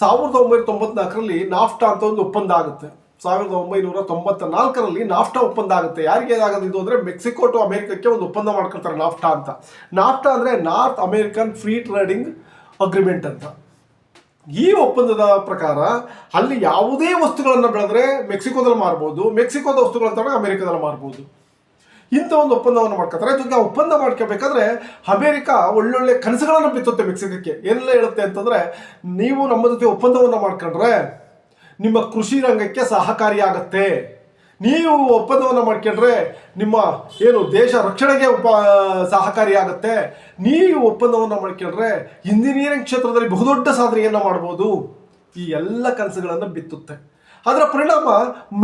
ಸಾವಿರದ ಒಂಬೈನೂರ ತೊಂಬತ್ನಾಲ್ಕರಲ್ಲಿ ನಾಫ್ಟಾ ಅಂತ ಒಂದು ಒಪ್ಪಂದ ಆಗುತ್ತೆ. ಸಾವಿರದ ಒಂಬೈನೂರ ತೊಂಬತ್ತ ನಾಲ್ಕರಲ್ಲಿ ನಾಫ್ಟಾ ಒಪ್ಪಂದ ಆಗುತ್ತೆ. ಯಾರಿಗೆ ಆಗೋದು ಇದು ಅಂದರೆ ಮೆಕ್ಸಿಕೋ ಟು ಅಮೆರಿಕಕ್ಕೆ ಒಂದು ಒಪ್ಪಂದ ಮಾಡ್ಕೊಳ್ತಾರೆ ನಾಫ್ಟಾ ಅಂತ. ನಾಫ್ಟಾ ಅಂದರೆ North American free trading agreement ಅಂತ. ಈ ಒಪ್ಪಂದದ ಪ್ರಕಾರ ಅಲ್ಲಿ ಯಾವುದೇ ವಸ್ತುಗಳನ್ನು ಬೆಳೆದ್ರೆ ಮೆಕ್ಸಿಕೋದಲ್ಲಿ ಮಾರ್ಬೋದು, ಮೆಕ್ಸಿಕೋದ ವಸ್ತುಗಳನ್ನು ತಗೊಂಡು ಅಮೆರಿಕದಲ್ಲಿ ಮಾರ್ಬೋದು. ಇಂಥ ಒಂದು ಒಪ್ಪಂದವನ್ನು ಮಾಡ್ಕೊತಾರೆ. ಜೊತೆಗೆ ಒಪ್ಪಂದ ಮಾಡ್ಕೋಬೇಕಾದ್ರೆ ಅಮೇರಿಕಾ ಒಳ್ಳೊಳ್ಳೆ ಕನಸುಗಳನ್ನು ಬಿತ್ತುತ್ತೆ ಮೆಕ್ಸಿಕೋಕ್ಕೆ. ಏನೆಲ್ಲ ಹೇಳುತ್ತೆ ಅಂತಂದ್ರೆ, ನೀವು ನಮ್ಮ ಜೊತೆ ಒಪ್ಪಂದವನ್ನು ಮಾಡ್ಕೊಂಡ್ರೆ ನಿಮ್ಮ ಕೃಷಿ ರಂಗಕ್ಕೆ ಸಹಕಾರಿಯಾಗತ್ತೆ. ನೀವು ಒಪ್ಪಂದವನ್ನು ಮಾಡ್ಕೊಂಡ್ರೆ ನಿಮ್ಮ ಏನು ದೇಶ ರಕ್ಷಣೆಗೆ ಉಪ, ಸಹಕಾರಿಯಾಗತ್ತೆ. ನೀವು ಒಪ್ಪಂದವನ್ನು ಮಾಡ್ಕೊಂಡ್ರೆ ಇಂಜಿನಿಯರಿಂಗ್ ಕ್ಷೇತ್ರದಲ್ಲಿ ಬಹುದೊಡ್ಡ ಸಾಧನೆಯನ್ನು ಮಾಡ್ಬೋದು. ಈ ಎಲ್ಲ ಕನಸುಗಳನ್ನು ಬಿತ್ತುತ್ತೆ. ಅದರ ಪರಿಣಾಮ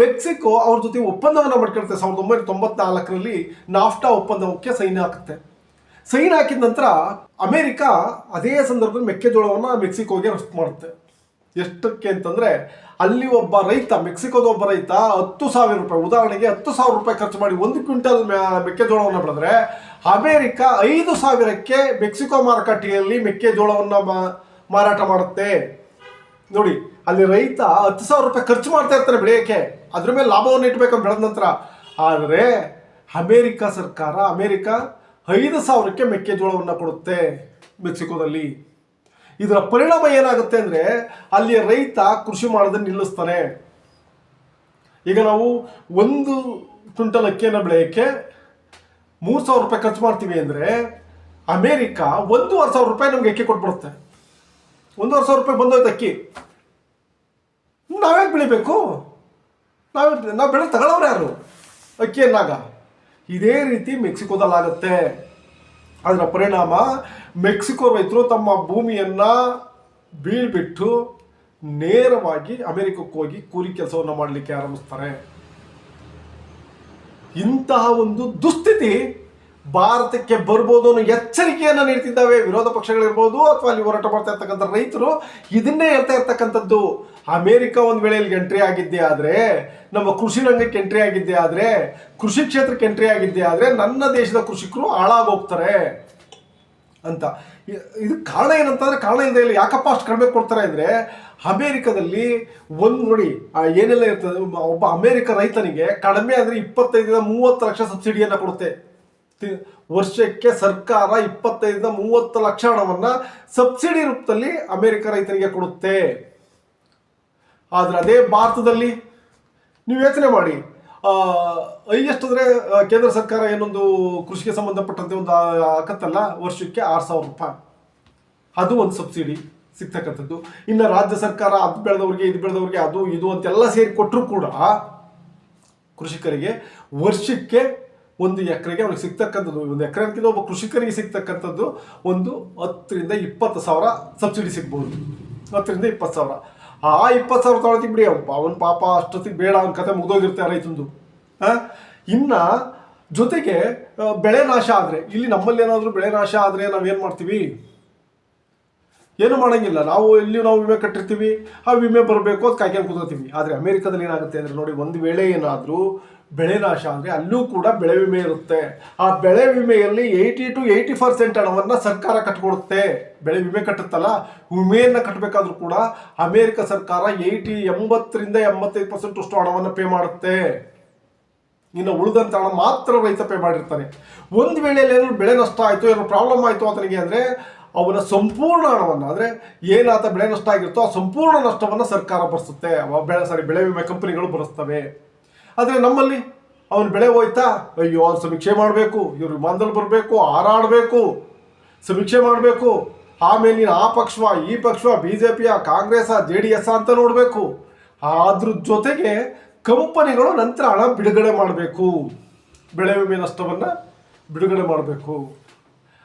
ಮೆಕ್ಸಿಕೋ ಅವ್ರ ಜೊತೆ ಒಪ್ಪಂದವನ್ನು ಮಾಡ್ಕೊಳ್ತೆ ಸಾವಿರದ ಒಂಬೈನೂರ ತೊಂಬತ್ನಾಲ್ಕರಲ್ಲಿ ನಾಫ್ಟಾ ಒಪ್ಪಂದಕ್ಕೆ ಸೈನ್ ಹಾಕುತ್ತೆ. ಸೈನ್ ಹಾಕಿದ ನಂತರ ಅಮೆರಿಕ ಅದೇ ಸಂದರ್ಭದಲ್ಲಿ ಮೆಕ್ಕೆಜೋಳವನ್ನು ಮೆಕ್ಸಿಕೋಗೆ ರಫ್ತು ಮಾಡುತ್ತೆ. ಎಷ್ಟಕ್ಕೆ ಅಂತಂದರೆ ಅಲ್ಲಿ ಒಬ್ಬ ರೈತ, ಮೆಕ್ಸಿಕೋದ ಒಬ್ಬ ರೈತ ಹತ್ತು ಸಾವಿರ ರೂಪಾಯಿ, ಉದಾಹರಣೆಗೆ ಹತ್ತು ಸಾವಿರ ರೂಪಾಯಿ ಖರ್ಚು ಮಾಡಿ ಒಂದು ಕ್ವಿಂಟಲ್ ಮೆಕ್ಕೆಜೋಳವನ್ನು ಬೆಳೆದ್ರೆ ಅಮೆರಿಕ ಐದು ಸಾವಿರಕ್ಕೆ ಮೆಕ್ಸಿಕೋ ಮಾರುಕಟ್ಟೆಯಲ್ಲಿ ಮೆಕ್ಕೆಜೋಳವನ್ನು ಮಾರಾಟ ಮಾಡುತ್ತೆ. ನೋಡಿ ಅಲ್ಲಿ ರೈತ ಹತ್ತು ಸಾವಿರ ರೂಪಾಯಿ ಖರ್ಚು ಮಾಡ್ತಾ ಇರ್ತಾನೆ ಬೆಳೆಯೋಕ್ಕೆ. ಅದ್ರ ಮೇಲೆ ಲಾಭವನ್ನು ಇಟ್ಬೇಕು ಬೆಳೆದ ನಂತರ. ಆದರೆ ಅಮೇರಿಕ ಸರ್ಕಾರ ಅಮೇರಿಕ ಐದು ಸಾವಿರಕ್ಕೆ ಮೆಕ್ಕೆಜೋಳವನ್ನು ಕೊಡುತ್ತೆ ಮೆಕ್ಸಿಕೋದಲ್ಲಿ. ಇದರ ಪರಿಣಾಮ ಏನಾಗುತ್ತೆ ಅಂದರೆ ಅಲ್ಲಿ ರೈತ ಕೃಷಿ ಮಾಡೋದನ್ನು ನಿಲ್ಲಿಸ್ತಾನೆ. ಈಗ ನಾವು ಒಂದು ಕ್ವಿಂಟಲ್ ಅಕ್ಕಿಯನ್ನು ಬೆಳೆಯೋಕ್ಕೆ ಮೂರು ಸಾವಿರ ರೂಪಾಯಿ ಖರ್ಚು ಮಾಡ್ತೀವಿ ಅಂದರೆ ಅಮೇರಿಕ ಒಂದೂವರೆ ಸಾವಿರ ರೂಪಾಯಿ ನಮಗೆ ಅಕ್ಕಿ ಕೊಟ್ಬಿಡುತ್ತೆ. ಒಂದೂವರೆ ಸಾವಿರ ರೂಪಾಯಿ ಬಂದೋಯ್ತು ಅಕ್ಕಿ. ನಾವ್ಯಾಕೆ ಬೆಳಿಬೇಕು? ನಾವೇ ನಾವು ಬೆಳೆ ತಗೊಳ್ಳೋರು ಯಾರು? ಅಕ್ಕಿಯನ್ನಾಗ ಇದೇ ರೀತಿ ಮೆಕ್ಸಿಕೋದಲ್ಲಾಗುತ್ತೆ ಅದರ ಪರಿಣಾಮ ಮೆಕ್ಸಿಕೋ ರೈತರು ತಮ್ಮ ಭೂಮಿಯನ್ನು ಬೀಳ್ಬಿಟ್ಟು ನೇರವಾಗಿ ಅಮೆರಿಕಕ್ಕೆ ಹೋಗಿ ಕೂಲಿ ಕೆಲಸವನ್ನು ಮಾಡಲಿಕ್ಕೆ ಆರಂಭಿಸ್ತಾರೆ. ಇಂತಹ ಒಂದು ದುಸ್ಥಿತಿ ಭಾರತಕ್ಕೆ ಬರ್ಬೋದು ಅನ್ನೋ ಎಚ್ಚರಿಕೆಯನ್ನು ನೀಡ್ತಿದ್ದಾವೆ ವಿರೋಧ ಪಕ್ಷಗಳಿರ್ಬೋದು ಅಥವಾ ಅಲ್ಲಿ ಹೋರಾಟ ಮಾಡ್ತಾ ಇರ್ತಕ್ಕಂಥ ರೈತರು. ಇದನ್ನೇ ಹೇಳ್ತಾ ಇರ್ತಕ್ಕಂಥದ್ದು, ಅಮೇರಿಕ ಒಂದು ವೇಳೆ ಇಲ್ಲಿ ಎಂಟ್ರಿ ಆಗಿದ್ದೆ ಆದರೆ, ನಮ್ಮ ಕೃಷಿ ರಂಗಕ್ಕೆ ಎಂಟ್ರಿ ಆಗಿದ್ದೆ ಆದರೆ, ಕೃಷಿ ಕ್ಷೇತ್ರಕ್ಕೆ ಎಂಟ್ರಿ ಆಗಿದ್ದೆ ಆದರೆ ನನ್ನ ದೇಶದ ಕೃಷಿಕರು ಹಾಳಾಗೋಗ್ತಾರೆ ಅಂತ. ಇದು ಕಾರಣ ಏನಂತಂದ್ರೆ ಕಾರಣ ಇಲ್ಲದೆ ಇಲ್ಲಿ. ಯಾಕಪ್ಪ ಅಷ್ಟು ಕಡಿಮೆ ಕೊಡ್ತಾರೆ ಅಂದರೆ, ಅಮೇರಿಕದಲ್ಲಿ ಒಂದು ನೋಡಿ ಏನೆಲ್ಲ ಇರ್ತದೆ, ಒಬ್ಬ- ಅಮೇರಿಕ ರೈತನಿಗೆ ಕಡಿಮೆ ಅಂದರೆ ಇಪ್ಪತ್ತೈದರಿಂದ ಮೂವತ್ತು ಲಕ್ಷ ಸಬ್ಸಿಡಿಯನ್ನು ಕೊಡುತ್ತೆ. ವರ್ಷಕ್ಕೆ ಸರ್ಕಾರ ಇಪ್ಪತ್ತೈದರಿಂದ ಮೂವತ್ತು ಲಕ್ಷ ಹಣವನ್ನು ಸಬ್ಸಿಡಿ ರೂಪದಲ್ಲಿ ಅಮೆರಿಕ ರೈತರಿಗೆ ಕೊಡುತ್ತೆ. ಆದರೆ ಅದೇ ಭಾರತದಲ್ಲಿ ನೀವು ಯೋಚನೆ ಮಾಡಿ ಹೈಯೆಸ್ಟ್ ಅಂದರೆ ಕೇಂದ್ರ ಸರ್ಕಾರ ಏನೊಂದು ಕೃಷಿಗೆ ಸಂಬಂಧಪಟ್ಟಂತೆ ಒಂದು ಹಾಕತ್ತಲ್ಲ, ವರ್ಷಕ್ಕೆ ಆರು ಸಾವಿರ ರೂಪಾಯಿ. ಅದು ಒಂದು ಸಬ್ಸಿಡಿ ಸಿಗ್ತಕ್ಕಂಥದ್ದು. ಇನ್ನು ರಾಜ್ಯ ಸರ್ಕಾರ ಅದು ಬೆಳೆದವ್ರಿಗೆ, ಇದು ಬೆಳೆದವ್ರಿಗೆ, ಅದು, ಇದು ಅಂತೆಲ್ಲ ಸೇರಿ ಕೊಟ್ಟರು ಕೂಡ ಕೃಷಿಕರಿಗೆ ವರ್ಷಕ್ಕೆ ಒಂದು ಎಕರೆಗೆ ಅವ್ರಿಗೆ ಸಿಗ್ತಕ್ಕಂಥದ್ದು, ಒಂದು ಎಕರೆ ಅಂತ ಒಬ್ಬ ಕೃಷಿಕರಿಗೆ ಸಿಗ್ತಕ್ಕಂಥದ್ದು ಒಂದು ಹತ್ತರಿಂದ ಇಪ್ಪತ್ತು ಸಾವಿರ ಸಬ್ಸಿಡಿ ಸಿಗ್ಬೋದು. ಹತ್ತರಿಂದ ಇಪ್ಪತ್ತು ಸಾವಿರ. ಆ ಇಪ್ಪತ್ತು ಸಾವಿರ ತೊಗೊಳ್ತೀವಿ ಬಿಡಿ, ಅವನ ಪಾಪ ಅಷ್ಟೊತ್ತಿಗೆ ಬೇಡ, ಅವನ ಕತೆ ಮುಗಿದೋಗಿರ್ತಾರೆ ರೈತಂದು ಹಾಂ ಇನ್ನು ಜೊತೆಗೆ ಬೆಳೆ ನಾಶ ಆದರೆ, ಇಲ್ಲಿ ನಮ್ಮಲ್ಲಿ ಏನಾದರೂ ಬೆಳೆ ನಾಶ ಆದರೆ ನಾವೇನು ಮಾಡ್ತೀವಿ? ಏನು ಮಾಡೋಂಗಿಲ್ಲ. ನಾವು ಎಲ್ಲಿ ನಾವು ವಿಮೆ ಕಟ್ಟಿರ್ತೀವಿ, ಆ ವಿಮೆ ಬರಬೇಕು ಅದು ಕಾಯ್ಕೊಂಡು ಕೂತೀವಿ ಆದರೆ ಅಮೇರಿಕಾದಲ್ಲಿ ಏನಾಗುತ್ತೆ ಅಂದರೆ ನೋಡಿ, ಒಂದು ವೇಳೆ ಏನಾದರೂ ಬೆಳೆ ನಾಶ ಅಂದರೆ ಅಲ್ಲೂ ಕೂಡ ಬೆಳೆ ವಿಮೆ ಇರುತ್ತೆ. ಆ ಬೆಳೆ ವಿಮೆಯಲ್ಲಿ ಏಯ್ಟಿ ಟು ಏಯ್ಟಿ ಪರ್ಸೆಂಟ್ ಹಣವನ್ನು ಸರ್ಕಾರ ಕಟ್ಕೊಡುತ್ತೆ. ಬೆಳೆ ವಿಮೆ ಕಟ್ಟುತ್ತಲ್ಲ, ವಿಮೆಯನ್ನು ಕಟ್ಟಬೇಕಾದ್ರೂ ಕೂಡ ಅಮೇರಿಕ ಸರ್ಕಾರ ಏಯ್ಟಿ ಎಂಬತ್ತರಿಂದ ಎಂಬತ್ತೈದು ಪರ್ಸೆಂಟ್ ಅಷ್ಟು ಹಣವನ್ನು ಪೇ ಮಾಡುತ್ತೆ. ಇನ್ನು ಉಳಿದಂಥ ಹಣ ಮಾತ್ರ ರೈತ ಪೇ ಮಾಡಿರ್ತಾನೆ. ಒಂದು ವೇಳೆಯಲ್ಲಿ ಏನಾದ್ರು ಬೆಳೆ ನಷ್ಟ ಆಯಿತು ಏನೋ ಪ್ರಾಬ್ಲಮ್ ಆಯಿತು ಆತನಿಗೆ ಅಂದರೆ ಅವನ ಸಂಪೂರ್ಣ ಹಣವನ್ನು ಅಂದರೆ ಏನಾತ ಬೆಳೆ ನಷ್ಟ ಆಗಿರುತ್ತೋ ಆ ಸಂಪೂರ್ಣ ನಷ್ಟವನ್ನು ಸರ್ಕಾರ ಭರಿಸುತ್ತೆ. ಬೆಳೆ ಸಾರಿ ಬೆಳೆ ವಿಮೆ ಕಂಪನಿಗಳು ಭರಿಸ್ತವೆ. ಆದರೆ ನಮ್ಮಲ್ಲಿ ಅವನು ಬೆಳೆ ಹೋಯ್ತಾ? ಅಯ್ಯೋ, ಅವ್ನು ಸಮೀಕ್ಷೆ ಮಾಡಬೇಕು, ಇವ್ರು ವಿಮಾನದಲ್ಲಿ ಬರಬೇಕು, ಹಾರಾಡಬೇಕು, ಸಮೀಕ್ಷೆ ಮಾಡಬೇಕು. ಆಮೇಲೆ ನೀನು ಆ ಪಕ್ಷ ಈ ಪಕ್ಷ ಬಿ ಜೆ ಪಿಯ ಕಾಂಗ್ರೆಸ್ ಜೆ ಡಿ ಎಸ್ ಅಂತ ನೋಡಬೇಕು. ಅದ್ರ ಜೊತೆಗೆ ಕಂಪನಿಗಳು ನಂತರ ಹಣ ಬಿಡುಗಡೆ ಮಾಡಬೇಕು. ಬೆಳೆ ವಿಮೆ ನಷ್ಟವನ್ನು ಬಿಡುಗಡೆ ಮಾಡಬೇಕು.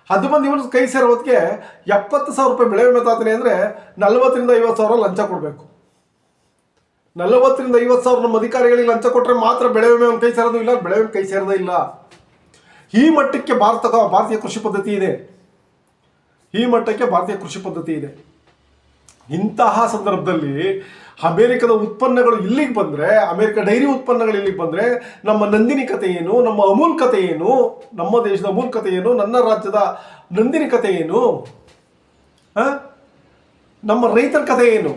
ಅದು ಬಂದು ಇವನು ಕೈ ಸೇರೋದಕ್ಕೆ ಎಪ್ಪತ್ತು ಸಾವಿರ ರೂಪಾಯಿ ಬೆಳೆ ವಿಮೆ ತಾತನೆ ಅಂದರೆ ನಲ್ವತ್ತರಿಂದ ಐವತ್ತು ಸಾವಿರ ಲಂಚ ಕೊಡಬೇಕು. ನಲವತ್ತರಿಂದ ಐವತ್ತು ಸಾವಿರ ನಮ್ಮ ಅಧಿಕಾರಿಗಳಿಗೆ ಲಂಚ ಕೊಟ್ಟರೆ ಮಾತ್ರ ಬೆಳೆ ವಿಮೆ ಕೈ ಸೇರೋದು ಇಲ್ಲ, ಬೆಳೆ ಕೈ ಸೇರೋದೇ ಇಲ್ಲ. ಈ ಮಟ್ಟಕ್ಕೆ ಭಾರತದ, ಭಾರತೀಯ ಕೃಷಿ ಪದ್ಧತಿ ಇದೆ. ಈ ಮಟ್ಟಕ್ಕೆ ಭಾರತೀಯ ಕೃಷಿ ಪದ್ಧತಿ ಇದೆ. ಇಂತಹ ಸಂದರ್ಭದಲ್ಲಿ ಅಮೇರಿಕದ ಉತ್ಪನ್ನಗಳು ಇಲ್ಲಿಗೆ ಬಂದರೆ, ಅಮೇರಿಕ ಡೈರಿ ಉತ್ಪನ್ನಗಳು ಇಲ್ಲಿಗೆ ಬಂದರೆ, ನಮ್ಮ ನಂದಿನಿ ಕಥೆ ಏನು, ನಮ್ಮ ಅಮೂಲ್ ಕಥೆ ಏನು, ನಮ್ಮ ದೇಶದ ಅಮೂಲ್ ಕಥೆ ಏನು, ನನ್ನ ರಾಜ್ಯದ ನಂದಿನಿ ಕಥೆ ಏನು? ನಮ್ಮ ರೈತರ ಕಥೆ ಏನು?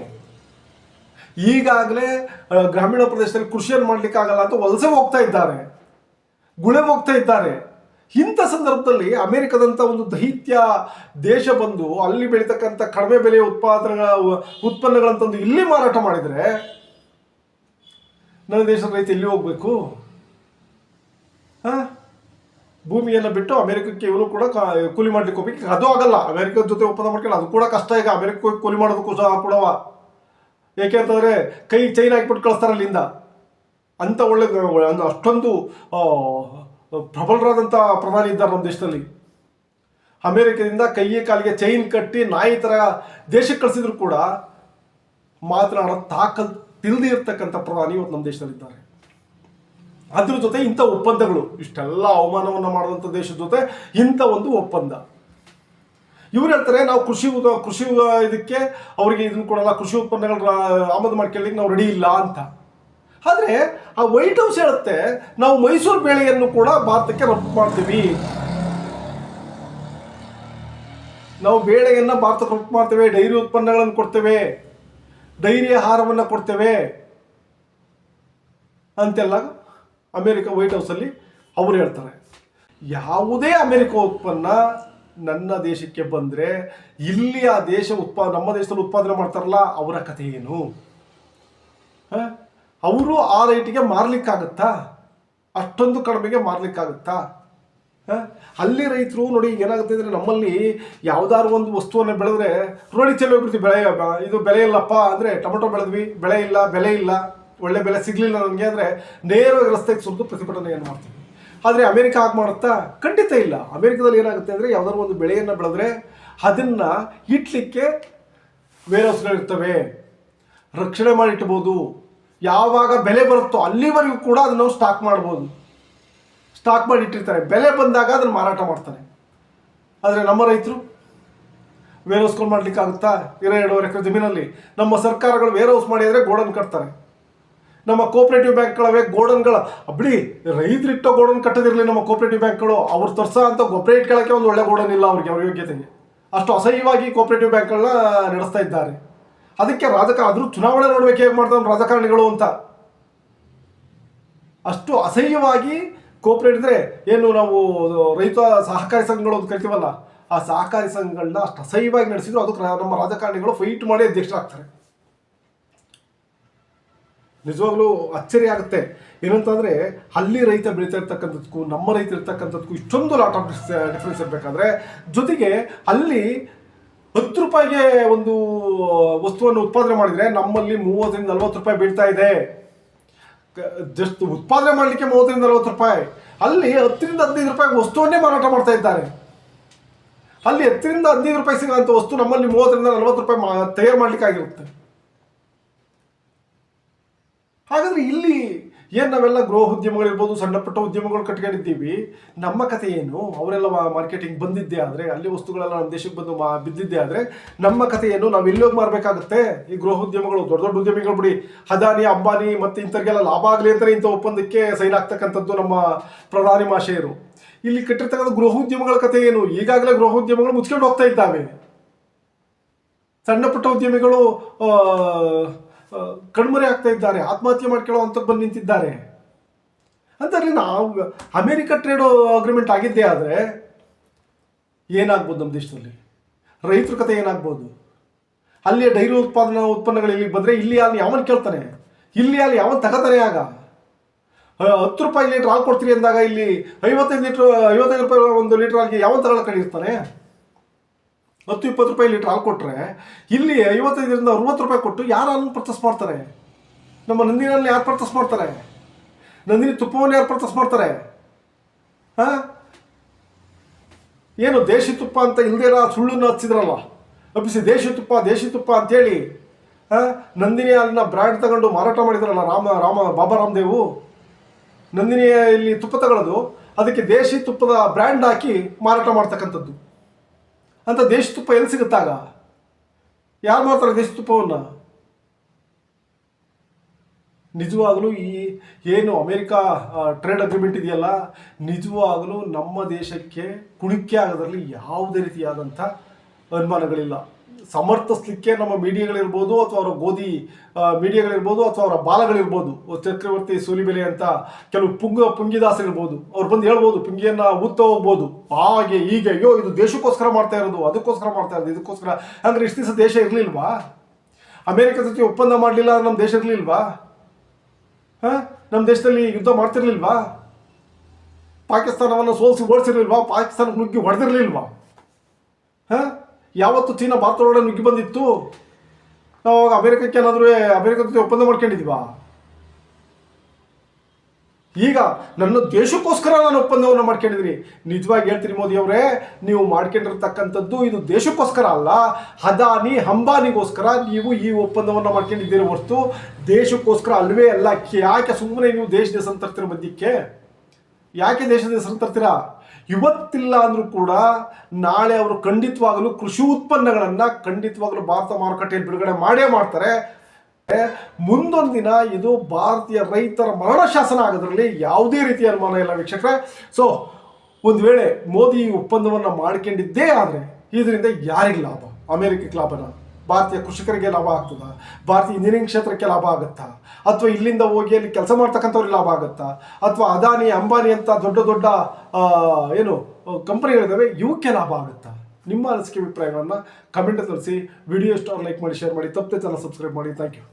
ಈಗಾಗಲೇ ಗ್ರಾಮೀಣ ಪ್ರದೇಶದಲ್ಲಿ ಕೃಷಿಯನ್ನು ಮಾಡ್ಲಿಕ್ಕಾಗಲ್ಲ ಅಂತ ವಲಸೆ ಹೋಗ್ತಾ ಇದ್ದಾರೆ. ಗುಳೆ ಹೋಗ್ತಾ ಇದ್ದಾರೆ. ಇಂಥ ಸಂದರ್ಭದಲ್ಲಿ ಅಮೆರಿಕದಂಥ ಒಂದು ದೈತ್ಯ ದೇಶ ಬಂದು ಅಲ್ಲಿ ಬೆಳೀತಕ್ಕಂಥ ಕಡಿಮೆ ಬೆಲೆಯ ಉತ್ಪಾದನೆಗಳ, ಉತ್ಪನ್ನಗಳಂತಂದು ಇಲ್ಲಿ ಮಾರಾಟ ಮಾಡಿದರೆ ನನ್ನ ದೇಶದ ರೈತ ಎಲ್ಲಿ ಹೋಗ್ಬೇಕು? ಹಾಂ? ಭೂಮಿಯನ್ನು ಬಿಟ್ಟು ಅಮೆರಿಕಕ್ಕೆ ಇವನು ಕೂಡ ಕೂಲಿ ಮಾಡ್ಲಿಕ್ಕೆ ಹೋಗ್ಬೇಕು. ಅದು ಆಗಲ್ಲ. ಅಮೆರಿಕದ ಜೊತೆ ಒಪ್ಪಂದ ಮಾಡ್ಕೊಂಡು ಅದು ಕೂಡ ಕಷ್ಟ. ಈಗ ಅಮೆರಿಕ ಕೂಲಿ ಮಾಡೋದಕ್ಕೂ ಸಹ ಕೂಡವ ಏಕೆ ಅಂತಂದರೆ ಕೈ ಚೈನ್ ಹಾಕ್ಬಿಟ್ಟು ಕಳಿಸ್ತಾರೆ ಅಲ್ಲಿಂದ. ಅಂಥ ಒಳ್ಳೆ ಅಷ್ಟೊಂದು ಪ್ರಬಲರಾದಂಥ ಪ್ರಧಾನಿ ಇದ್ದಾರೆ ನಮ್ಮ ದೇಶದಲ್ಲಿ. ಅಮೇರಿಕದಿಂದ ಕೈಗೆ ಕಾಲಿಗೆ ಚೈನ್ ಕಟ್ಟಿ ನಾಯಿ ಥರ ದೇಶಕ್ಕೆ ಕಳಿಸಿದ್ರು ಕೂಡ ಮಾತನಾಡೋ ತಾಕತ್ ತಿಳ್ದಿ ಇರ್ತಕ್ಕಂಥ ಪ್ರಧಾನಿ ಇವತ್ತು ನಮ್ಮ ದೇಶದಲ್ಲಿದ್ದಾರೆ ಅದ್ರ ಜೊತೆ ಇಂಥ ಒಪ್ಪಂದಗಳು, ಇಷ್ಟೆಲ್ಲ ಅವಮಾನವನ್ನು ಮಾಡಿದಂಥ ದೇಶದ ಜೊತೆ ಇಂಥ ಒಂದು ಒಪ್ಪಂದ. ಇವ್ರು ಹೇಳ್ತಾರೆ, ನಾವು ಕೃಷಿ ಉದ- ಕೃಷಿ ಇದಕ್ಕೆ ಅವರಿಗೆ ಇದನ್ನು ಕೊಡಲ್ಲ, ಕೃಷಿ ಉತ್ಪನ್ನಗಳ ಆಮದು ಮಾಡ್ಕೊಳ್ಳಿಕ್ಕೆ ನಾವು ರೆಡಿ ಇಲ್ಲ ಅಂತ. ಆದರೆ ಆ ವೈಟ್ ಹೌಸ್ ಹೇಳುತ್ತೆ, ನಾವು ಮೈಸೂರು ಬೇಳೆಯನ್ನು ಕೂಡ ಭಾರತಕ್ಕೆ ರಫ್ತು ಮಾಡ್ತೀವಿ. ನಾವು ಬೇಳೆಯನ್ನು ಭಾರತಕ್ಕೆ ರಫ್ತು ಮಾಡ್ತೇವೆ, ಡೈರಿ ಉತ್ಪನ್ನಗಳನ್ನು ಕೊಡ್ತೇವೆ ಡೈರಿ ಆಹಾರವನ್ನು ಕೊಡ್ತೇವೆ ಅಂತೆಲ್ಲ ಅಮೇರಿಕ ವೈಟ್ ಹೌಸಲ್ಲಿ ಅವರು ಹೇಳ್ತಾರೆ. ಯಾವುದೇ ಅಮೆರಿಕ ಉತ್ಪನ್ನ ನನ್ನ ದೇಶಕ್ಕೆ ಬಂದರೆ ಇಲ್ಲಿ ಆ ದೇಶ ಉತ್ಪಾ, ನಮ್ಮ ದೇಶದಲ್ಲಿ ಉತ್ಪಾದನೆ ಮಾಡ್ತಾರಲ್ಲ, ಅವರ ಕಥೆ ಏನು? ಅವರು ಆ ರೇಟಿಗೆ ಮಾರ್ಲಿಕ್ಕಾಗತ್ತಾ? ಅಷ್ಟೊಂದು ಕಡಿಮೆಗೆ ಮಾರ್ಲಿಕ್ಕಾಗತ್ತಾ? ಅಲ್ಲಿ ರೈತರು ನೋಡಿ ಏನಾಗುತ್ತೆ ಅಂದರೆ ನಮ್ಮಲ್ಲಿ ಯಾವ್ದಾದ್ರು ಒಂದು ವಸ್ತುವನ್ನು ಬೆಳೆದ್ರೆ ರೋಡಿ ಚೆಲ್ಲಿ ಹೋಗ್ಬಿಡ್ತೀವಿ. ಬೆಳೆ ಇದು ಬೆಲೆ ಇಲ್ಲಪ್ಪ ಅಂದರೆ ಟೊಮೆಟೊ ಬೆಳೆದ್ವಿ, ಬೆಳೆ ಇಲ್ಲ ಬೆಲೆ ಇಲ್ಲ, ಒಳ್ಳೆ ಬೆಲೆ ಸಿಗಲಿಲ್ಲ ನನಗೆ ಅಂದರೆ ನೇರವಾಗಿ ರಸ್ತೆಗೆ ಸುರಿದು ಏನು ಮಾಡ್ತೀವಿ. ಆದರೆ ಅಮೆರಿಕ ಹಾಗೆ ಮಾಡುತ್ತಾ? ಖಂಡಿತ ಇಲ್ಲ. ಅಮೆರಿಕದಲ್ಲಿ ಏನಾಗುತ್ತೆ ಅಂದರೆ ಯಾವುದಾದ್ರು ಒಂದು ಬೆಳೆಯನ್ನು ಬೆಳೆದ್ರೆ ಅದನ್ನು ಇಟ್ಲಿಕ್ಕೆ ವೇರ್ ಹೌಸ್ಗಳಿರ್ತವೆ ರಕ್ಷಣೆ ಮಾಡಿಟ್ಬೋದು ಯಾವಾಗ ಬೆಲೆ ಬರುತ್ತೋ ಅಲ್ಲಿವರೆಗೂ ಕೂಡ ಅದನ್ನು ಸ್ಟಾಕ್ ಮಾಡ್ಬೋದು. ಸ್ಟಾಕ್ ಮಾಡಿ ಇಟ್ಟಿರ್ತಾರೆ. ಬೆಲೆ ಬಂದಾಗ ಅದನ್ನು ಮಾರಾಟ ಮಾಡ್ತಾರೆ. ಆದರೆ ನಮ್ಮ ರೈತರು ವೇರ್ ಹೌಸ್ಗಳು ಮಾಡಲಿಕ್ಕಾಗುತ್ತಾ? ಇರೋ ಎರಡೂವರೆ ಎಕರೆ ಜಮೀನಲ್ಲಿ. ನಮ್ಮ ಸರ್ಕಾರಗಳು ವೇರ್ ಹೌಸ್ ಮಾಡಿದರೆ ಗೋಡನ್ ಕಟ್ತಾರೆ. ನಮ್ಮ ಕೋಪರೇಟಿವ್ ಬ್ಯಾಂಕ್ಗಳವೆ ಗೋಡನ್ಗಳ ಬಿಡಿ, ರೈತರಿಟ್ಟೋ ಗೋಡನ್ ಕಟ್ಟದಿರಲಿ ನಮ್ಮ ಕೋಪರೇಟಿವ್ ಬ್ಯಾಂಕ್ಗಳು ಅವ್ರು ತರ್ಸೋ ಅಂತ ಗೊಬ್ಬರ ಇಟ್ಕೊಳ್ಳೋಕ್ಕೆ ಒಂದು ಒಳ್ಳೆ ಗೋಡನ್ ಇಲ್ಲ ಅವ್ರಿಗೆ, ಅವ್ರ ಯೋಗ್ಯತೆಗೆ. ಅಷ್ಟು ಅಸಹ್ಯವಾಗಿ ಕೋಪರೇಟಿವ್ ಬ್ಯಾಂಕ್ಗಳನ್ನ ನಡೆಸ್ತಾ ಇದ್ದಾರೆ. ಅದಕ್ಕೆ ರಾಜಕಾರಣ ಆದರೂ ಚುನಾವಣೆ ನೋಡ್ಬೇಕು ಹೇಗೆ ಮಾಡ್ತಾರೆ ರಾಜಕಾರಣಿಗಳು ಅಂತ. ಅಷ್ಟು ಅಸಹ್ಯವಾಗಿ ಕೋಪರೇಟ್ ಇದ್ರೆ ಏನು ನಾವು ರೈತ ಸಹಕಾರಿ ಸಂಘಗಳು ಅಂತ ಕರಿತೀವಲ್ಲ, ಆ ಸಹಕಾರಿ ಸಂಘಗಳನ್ನ ಅಷ್ಟು ಅಸಹ್ಯವಾಗಿ ನಡೆಸಿದ್ರು ಅದಕ್ಕೆ ನಮ್ಮ ರಾಜಕಾರಣಿಗಳು ಫೈಟ್ ಮಾಡಿ ಅಧ್ಯಕ್ಷರಾಗ್ತಾರೆ. ನಿಜವಾಗ್ಲೂ ಅಚ್ಚರಿ ಆಗುತ್ತೆ. ಏನಂತಂದ್ರೆ ಅಲ್ಲಿ ರೈತ ಬೆಳೀತಾ ಇರ್ತಕ್ಕಂಥದ್ಕೂ, ನಮ್ಮ ರೈತ ಇರ್ತಕ್ಕಂಥದ್ದಕ್ಕೂ ಇಷ್ಟೊಂದು ಲಾಟ್ ಆಫ್ ಡಿಫ್ರೆನ್ಸ್ ಇರಬೇಕಾದ್ರೆ, ಜೊತೆಗೆ ಅಲ್ಲಿ ಹತ್ತು ರೂಪಾಯಿಗೆ ಒಂದು ವಸ್ತುವನ್ನು ಉತ್ಪಾದನೆ ಮಾಡಿದ್ರೆ ನಮ್ಮಲ್ಲಿ ಮೂವತ್ತರಿಂದ ನಲ್ವತ್ತು ರೂಪಾಯಿ ಬೀಳ್ತಾ ಇದೆ. ಜಸ್ಟ್ ಉತ್ಪಾದನೆ ಮಾಡಲಿಕ್ಕೆ ಮೂವತ್ತರಿಂದ ನಲ್ವತ್ತು ರೂಪಾಯಿ. ಅಲ್ಲಿ ಹತ್ತರಿಂದ ಹದಿನೈದು ರೂಪಾಯಿ ವಸ್ತುವನ್ನೇ ಮಾರಾಟ ಮಾಡ್ತಾ ಇದ್ದಾರೆ. ಅಲ್ಲಿ ಹತ್ತರಿಂದ ಹದಿನೈದು ರೂಪಾಯಿ ಸಿಗೋಂಥ ವಸ್ತು ನಮ್ಮಲ್ಲಿ ಮೂವತ್ತರಿಂದ ನಲ್ವತ್ತು ರೂಪಾಯಿ ತಯಾರು ಮಾಡ್ಲಿಕ್ಕಾಗಿರುತ್ತೆ ಹಾಗಾದ್ರೆ ಇಲ್ಲಿ ಏನು ನಾವೆಲ್ಲ ಗೃಹ ಉದ್ಯಮಗಳಿರ್ಬೋದು, ಸಣ್ಣ ಪುಟ್ಟ ಉದ್ಯಮಗಳು ಕಟ್ಕೊಂಡಿದ್ದೀವಿ. ನಮ್ಮ ಕಥೆ ಏನು? ಅವರೆಲ್ಲ ಮಾರ್ಕೆಟಿಂಗ್ ಬಂದಿದ್ದೆ ಆದರೆ, ಅಲ್ಲಿ ವಸ್ತುಗಳೆಲ್ಲ ನಮ್ಮ ದೇಶಕ್ಕೆ ಬಂದು ಮಾ, ಬಿದ್ದಿದ್ದೆ ಆದರೆ, ನಮ್ಮ ಕಥೆ ಏನು? ನಾವು ಎಲ್ಲೋಗಿ ಮಾರಬೇಕಾಗುತ್ತೆ. ಈ ಗೃಹ ಉದ್ಯಮಗಳು, ದೊಡ್ಡ ದೊಡ್ಡ ಉದ್ಯಮಿಗಳು ಬಿಡಿ. ಹದಾನಿ ಅಂಬಾನಿ ಮತ್ತು ಇಂಥವ್ರಿಗೆಲ್ಲ ಲಾಭ ಆಗಲಿ ಅಂತಲೇ ಇಂಥ ಒಪ್ಪಂದಕ್ಕೆ ಸೈನ್ ಆಗ್ತಕ್ಕಂಥದ್ದು ನಮ್ಮ ಪ್ರಧಾನಿ ಮಾಶೆಯರು ಇಲ್ಲಿ ಕಟ್ಟಿರ್ತಕ್ಕಂಥ ಗೃಹ ಉದ್ಯಮಗಳ ಕಥೆ ಏನು? ಈಗಾಗಲೇ ಗೃಹ ಉದ್ಯಮಗಳು ಮುಚ್ಕೊಂಡು ಹೋಗ್ತಾ ಇದ್ದಾವೆ. ಸಣ್ಣ ಪುಟ್ಟ ಉದ್ಯಮಿಗಳು ಕಣ್ಮರೆ ಆಗ್ತಾ ಇದ್ದಾರೆ, ಆತ್ಮಹತ್ಯೆ ಮಾಡ್ಕೊಳ್ಳೋ ಅಂತ ಬಂದು ನಿಂತಿದ್ದಾರೆ. ಅಂತಲ್ಲಿ ನಾವು ಅಮೇರಿಕ ಟ್ರೇಡ್ ಅಗ್ರಿಮೆಂಟ್ ಆಗಿದ್ದೇ ಆದರೆ ಏನಾಗ್ಬೋದು ನಮ್ಮ ದೇಶದಲ್ಲಿ? ರೈತರ ಕತೆ ಏನಾಗ್ಬೋದು? ಅಲ್ಲಿಯ ಡೈರಿ ಉತ್ಪಾದನಾ ಉತ್ಪನ್ನಗಳು ಇಲ್ಲಿಗೆ ಬಂದರೆ ಇಲ್ಲಿ ಅಲ್ಲಿ ಯಾವನ್ ಕೇಳ್ತಾನೆ? ಇಲ್ಲಿ ಅಲ್ಲಿ ಯಾವನ್ ತಗೋತಾನೆ ಆಗ? ಹತ್ತು ರೂಪಾಯಿ ಲೀಟ್ರ್ ಹಾಲು ಕೊಡ್ತೀರಿ ಅಂದಾಗ ಇಲ್ಲಿ ಐವತ್ತೈದು ಲೀಟ್ರ್, ಐವತ್ತೈದು ರೂಪಾಯಿ ಒಂದು ಲೀಟ್ರ್ ಹಾಲಿಗೆ ಯಾವ ಥರ ಕಡೆ ಹತ್ತು ಇಪ್ಪತ್ತು ರೂಪಾಯಿ ಲೀಟ್ರ್ ಹಾಲು ಕೊಟ್ಟರೆ ಇಲ್ಲಿ ಐವತ್ತೈದರಿಂದ ಅರವತ್ತು ರೂಪಾಯಿ ಕೊಟ್ಟು ಯಾರು ಹಾಲನ್ನು ಪರ್ಚೇಸ್ ಮಾಡ್ತಾರೆ? ನಮ್ಮ ನಂದಿನಲ್ಲಿ ಯಾರು ಪರ್ಚೇಸ್ ಮಾಡ್ತಾರೆ? ನಂದಿನಿ ತುಪ್ಪವನ್ನು ಯಾರು ಪರ್ಚೇಸ್ ಮಾಡ್ತಾರೆ? ಹಾಂ? ಏನು ದೇಶಿ ತುಪ್ಪ ಅಂತ ಇಲ್ದಿರ ಸುಳ್ಳನ್ನು ಹಚ್ಚಿದ್ರಲ್ಲ ಒಪ್ಪಿಸಿ ದೇಶಿ ತುಪ್ಪ ದೇಶಿ ತುಪ್ಪ ಅಂತೇಳಿ, ಹಾಂ? ನಂದಿನಿ ಹಾಲಿನ ಬ್ರ್ಯಾಂಡ್ ತಗೊಂಡು ಮಾರಾಟ ಮಾಡಿದ್ರಲ್ಲ ರಾಮ ರಾಮ, ಬಾಬಾ ರಾಮದೇವು? ನಂದಿನಿ ಇಲ್ಲಿ ತುಪ್ಪ ತಗೊಳ್ಳೋದು ಅದಕ್ಕೆ ದೇಶಿ ತುಪ್ಪದ ಬ್ರ್ಯಾಂಡ್ ಹಾಕಿ ಮಾರಾಟ ಮಾಡ್ತಕ್ಕಂಥದ್ದು. ಅಂತ ದೇಶ ತುಪ್ಪ ಎಲ್ಲಿ ಸಿಗುತ್ತಾಗ ಯಾರು ಮಾಡ್ತಾರೆ ದೇಶ ತುಪ್ಪವನ್ನು? ನಿಜವಾಗಲೂ ಈ ಏನು ಅಮೇರಿಕಾ ಟ್ರೇಡ್ ಅಗ್ರಿಮೆಂಟ್ ಇದೆಯಲ್ಲ, ನಿಜವಾಗಲೂ ನಮ್ಮ ದೇಶಕ್ಕೆ ಕುಣಿಕೆ ಆಗೋದ್ರಲ್ಲಿ ಯಾವುದೇ ರೀತಿಯಾದಂಥ ಅನುಮಾನಗಳಿಲ್ಲ. ಸಮರ್ಥಿಸ್ಲಿಕ್ಕೆ ನಮ್ಮ ಮೀಡಿಯಾಗಳಿರ್ಬೋದು ಅಥವಾ ಅವರ ಗೋಧಿ ಮೀಡಿಯಾಗಳಿರ್ಬೋದು ಅಥವಾ ಅವರ ಬಾಲಗಳಿರ್ಬೋದು. ಚಕ್ರವರ್ತಿ, ಸೂಲಿಬೆಲೆ ಅಂತ ಕೆಲವು ಪುಂಗ, ಪುಂಗಿದಾಸರಿರ್ಬೋದು. ಅವ್ರು ಬಂದು ಹೇಳ್ಬೋದು, ಪುಂಗಿಯನ್ನು ಊದ್ತಾ ಹೋಗ್ಬೋದು. ಹಾಗೆ ಹೀಗೆ ಅಯ್ಯೋ, ಇದು ದೇಶಕ್ಕೋಸ್ಕರ ಮಾಡ್ತಾ ಇರೋದು, ಅದಕ್ಕೋಸ್ಕರ ಮಾಡ್ತಾ ಇರೋದು, ಇದಕ್ಕೋಸ್ಕರ. ಅಂದರೆ ಇಷ್ಟು ದಿವಸ ದೇಶ ಇರಲಿಲ್ವಾ? ಅಮೇರಿಕ ಜೊತೆ ಒಪ್ಪಂದ ಮಾಡಲಿಲ್ಲ ನಮ್ಮ ದೇಶ ಇರಲಿಲ್ವಾ? ಹಾಂ? ನಮ್ಮ ದೇಶದಲ್ಲಿ ಯುದ್ಧ ಮಾಡ್ತಿರ್ಲಿಲ್ವಾ? ಪಾಕಿಸ್ತಾನವನ್ನು ಸೋಲಿಸಿ ಓಡಿಸಿರ್ಲಿಲ್ವಾ? ಪಾಕಿಸ್ತಾನಕ್ಕೆ ನುಗ್ಗಿ ಹೊಡೆದಿರ್ಲಿಲ್ವಾ? ಹಾಂ? ಯಾವತ್ತು ಚೀನಾ ಭಾರತದೊಳಗೆ ನುಗ್ಗಿ ಬಂದಿತ್ತು? ನಾವು ಅವಾಗ ಅಮೆರಿಕಕ್ಕೆ ಏನಾದರೂ ಅಮೆರಿಕ ಜೊತೆ ಒಪ್ಪಂದ ಮಾಡ್ಕೊಂಡಿದ್ದೀವಾ? ಈಗ ನನ್ನ ದೇಶಕ್ಕೋಸ್ಕರ ನಾನು ಒಪ್ಪಂದವನ್ನು ಮಾಡ್ಕೊಂಡಿದ್ದೀನಿ. ನಿಜವಾಗಿ ಹೇಳ್ತೀನಿ ಮೋದಿ ಅವರೇ, ನೀವು ಮಾಡ್ಕೊಂಡಿರ್ತಕ್ಕಂಥದ್ದು ಇದು ದೇಶಕ್ಕೋಸ್ಕರ ಅಲ್ಲ ಹದಾನಿ ಅಂಬಾನಿಗೋಸ್ಕರ ನೀವು ಈ ಒಪ್ಪಂದವನ್ನು ಮಾಡ್ಕೊಂಡಿದ್ದೀರಿ ಹೊರತು ದೇಶಕ್ಕೋಸ್ಕರ ಅಲ್ವೇ ಅಲ್ಲ. ಯಾಕೆ ಸುಮ್ಮನೆ ನೀವು ದೇಶ ದೇಶ ಅಂತರ್ತೀರ ಮಧ್ಯಕ್ಕೆ? ಯಾಕೆ ದೇಶದ ತರ್ತೀರಾ ಇವತ್ತಿಲ್ಲ ಅಂದ್ರೂ ಕೂಡ ನಾಳೆ ಅವರು ಖಂಡಿತವಾಗಲೂ ಕೃಷಿ ಉತ್ಪನ್ನಗಳನ್ನು ಖಂಡಿತವಾಗಲೂ ಭಾರತ ಮಾರುಕಟ್ಟೆಯಲ್ಲಿ ಬಿಡುಗಡೆ ಮಾಡೇ ಮಾಡ್ತಾರೆ. ಮುಂದೊಂದು ದಿನ ಇದು ಭಾರತೀಯ ರೈತರ ಮರಣ ಶಾಸನ ಆಗೋದ್ರಲ್ಲಿ ಯಾವುದೇ ರೀತಿಯ ಅನುಮಾನ ಇಲ್ಲ ವೀಕ್ಷಕರೇ. ಸೊ ಒಂದು ವೇಳೆ ಮೋದಿ ಈ ಒಪ್ಪಂದವನ್ನು ಮಾಡ್ಕೊಂಡಿದ್ದೇ ಆದರೆ ಇದರಿಂದ ಯಾರಿಗೆ ಲಾಭ? ಅಮೆರಿಕಕ್ಕೆ ಲಾಭನ? ಭಾರತೀಯ ಕೃಷಿಕರಿಗೆ ಲಾಭ ಆಗ್ತದ? ಭಾರತೀಯ ಇಂಜಿನಿಯರಿಂಗ್ ಕ್ಷೇತ್ರಕ್ಕೆ ಲಾಭ ಆಗುತ್ತಾ? ಅಥವಾ ಇಲ್ಲಿಂದ ಹೋಗಿ ಅಲ್ಲಿ ಕೆಲಸ ಮಾಡ್ತಕ್ಕಂಥವ್ರಿಗೆ ಲಾಭ ಆಗುತ್ತಾ? ಅಥವಾ ಅದಾನಿ, ಅಂಬಾನಿ ಅಂತ ದೊಡ್ಡ ದೊಡ್ಡ ಏನು ಕಂಪನಿಗಳಿದ್ದಾವೆ ಇವಕ್ಕೆ ಲಾಭ ಆಗುತ್ತಾ? ನಿಮ್ಮ ಅನಿಸಿಕೆ ಅಭಿಪ್ರಾಯಗಳನ್ನು ಕಮೆಂಟ್ ತಿಳಿಸಿ. ವಿಡಿಯೋ ಇಷ್ಟ ಲೈಕ್ ಮಾಡಿ ಶೇರ್ ಮಾಡಿ. ತಪ್ಪದೆ ಚಾನಲ್ ಸಬ್ಸ್ಕ್ರೈಬ್ ಮಾಡಿ. Thank you